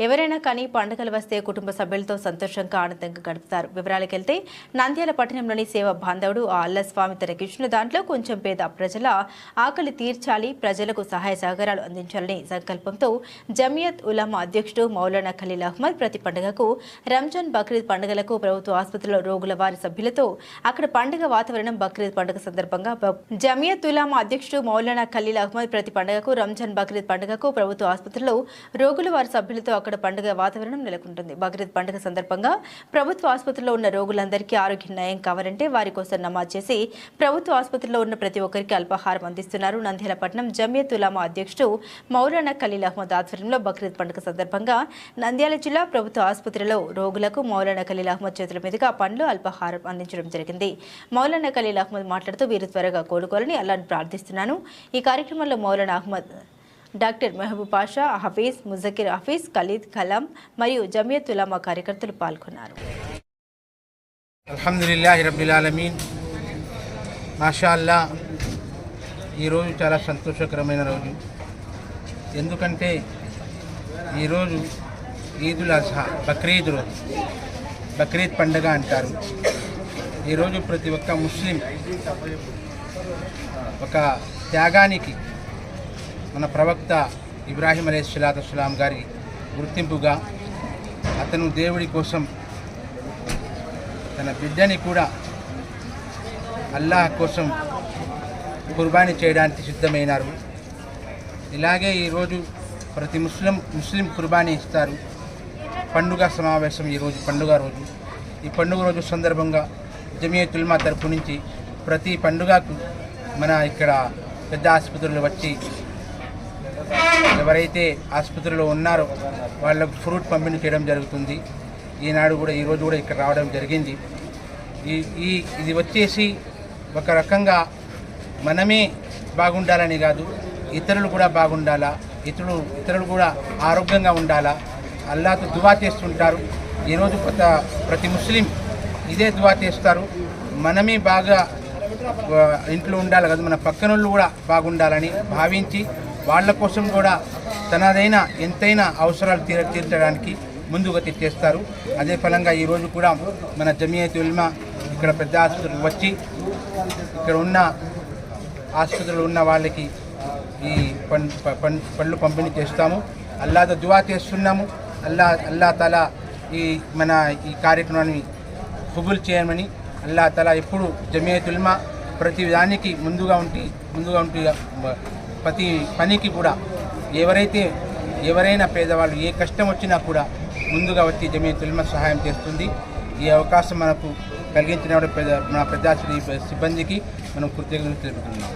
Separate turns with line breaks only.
ఎవరైనా కానీ పండుగలు వస్తే కుటుంబ సభ్యులతో సంతోషంగా ఆనందంగా గడుపుతారు. వివరాలకెళ్తే నంద్యాల పట్టణంలోని సేవ బాంధవుడు ఆ అల్లస్వామి తనకిచ్చిన దాంట్లో కొంచెం పేద ప్రజల ఆకలి తీర్చాలి ప్రజలకు సహాయ సహకారాలు అందించాలని సంకల్పంతో జమియత్ ఉలమా అధ్యక్షుడు మౌలానా ఖలీల్ అహ్మద్ ప్రతి పండుగకు రంజాన్ బక్రీద్ పండుగలకు ప్రభుత్వ ఆసుపత్రిలో రోగుల వారి సభ్యులతో అక్కడ పండుగ వాతావరణం బక్రీద్ పండుగ సందర్భంగా జమియత్ ఉలామా అధ్యక్షుడు మౌలానా ఖలీల్ అహ్మద్ ప్రతి పండుగకు రంజాన్ బక్రీద్ పండుగకు ప్రభుత్వ ఆసుపత్రిలో రోగులు వారి సభ్యులతో అక్కడ పండుగ వాతావరణం నెలకొంటుంది. బక్రీద్ పండుగ సందర్భంగా ప్రభుత్వ ఆసుపత్రిలో ఉన్న రోగులందరికీ ఆరోగ్య న్యాయం కావాలంటే వారి కోసం నమాజ్ చేసి ప్రభుత్వ ఆసుపత్రిలో ఉన్న ప్రతి ఒక్కరికి అల్పాహారం అందిస్తున్నారు. నంద్యాలపట్నం జమియత్ ఉలామా అధ్యక్షుడు మౌలానా ఖలీల్ అహ్మద్ ఆధ్వర్యంలో బక్రీద్ పండుగ సందర్భంగా నంద్యాల జిల్లా ప్రభుత్వ ఆసుపత్రిలో రోగులకు మౌలానా ఖలీల్ అహ్మద్ చేతుల మీదుగా పండ్లు అల్పాహారం అందించడం జరిగింది. మౌలానా ఖలీల్ అహ్మద్ మాట్లాడుతూ వీరు త్వరగా కోలుకోవాలని అల్లాను ప్రార్థిస్తున్నాను. ఈ కార్యక్రమంలో మౌలానా అహ్మద్ డాక్టర్ మెహబూబ్ పాషా హఫీజ్ ముజకిర్ హఫీజ్ ఖలీద్ కలాం మరియు జమియత్ ఉలామా కార్యకర్తలు పాల్గొన్నారు.
అల్హమ్దుల్లాహి రబ్బిల్ ఆలమీన్. మాషా ఈరోజు చాలా సంతోషకరమైన రోజు. ఎందుకంటే ఈరోజు ఈదుల్ బక్రీద్ రోజు. బక్రీద్ పండుగ అంటారు. ఈరోజు ప్రతి ఒక్క ముస్లిం ఒక త్యాగానికి మన ప్రవక్త ఇబ్రాహీం అలీ సలాం గారి గుర్తింపుగా అతను దేవుడి కోసం తన బిడ్డని కూడా అల్లాహ్ కోసం కుర్బానీ చేయడానికి సిద్ధమైనారు. ఇలాగే ఈరోజు ప్రతి ముస్లిం ముస్లిం కుర్బానీ ఇస్తారు. పండుగ సమావేశం ఈరోజు పండుగ రోజు. ఈ పండుగ రోజు సందర్భంగా జమియతుల్మా తరపు నుంచి ప్రతి పండుగకు మన ఇక్కడ పెద్ద ఆసుపత్రులు వచ్చి ఎవరైతే ఆసుపత్రిలో ఉన్నారో వాళ్ళకు ఫ్రూట్ పంపిణీ చేయడం జరుగుతుంది. ఈనాడు కూడా ఈరోజు కూడా ఇక్కడ రావడం జరిగింది. ఈ ఈ ఇది వచ్చేసి ఒక రకంగా మనమే బాగుండాలని కాదు ఇతరులు కూడా బాగుండాలా ఇతరులు ఇతరులు కూడా ఆరోగ్యంగా ఉండాలా అల్లాతో దువా చేస్తుంటారు. ఈరోజు కొత్త ప్రతి ముస్లిం ఇదే దువా చేస్తారు. మనమే బాగా ఇంట్లో ఉండాలి కదా మన పక్కనోళ్ళు కూడా బాగుండాలని భావించి వాళ్ళ కోసం కూడా తనదైన ఎంతైనా అవసరాలు తీర తీర్చడానికి ముందుగా చేస్తారు అదే ఫలంగా ఈరోజు కూడా మన జమియత్ ఉల్మా ఇక్కడ పెద్ద ఆసుపత్రికి వచ్చి ఇక్కడ ఉన్న ఆసుపత్రిలో ఉన్న వాళ్ళకి ఈ పండ్లు ప- పళ్ళు పంపిణీ చేస్తాము. అల్లాతో దువా చేస్తున్నాము. అల్లా అల్లా తల ఈ మన ఈ కార్యక్రమాన్ని కబుల్ చేయమని అల్లా తల ఎప్పుడు జమియతుల్మా ప్రతి దానికి ముందుగా ఉండి ముందుగా ఉండి ప్రతి పనికి కూడా ఎవరైతే ఎవరైనా పేదవాళ్ళు ఏ కష్టం వచ్చినా కూడా ముందుగా వచ్చి జమియతుల్మా సహాయం చేస్తుంది. ఈ అవకాశం మనకు కలిగించిన పెద్ద మన పెద్ద సిబ్బందికి మనం కృతజ్ఞతలు తెలుపుతున్నాం.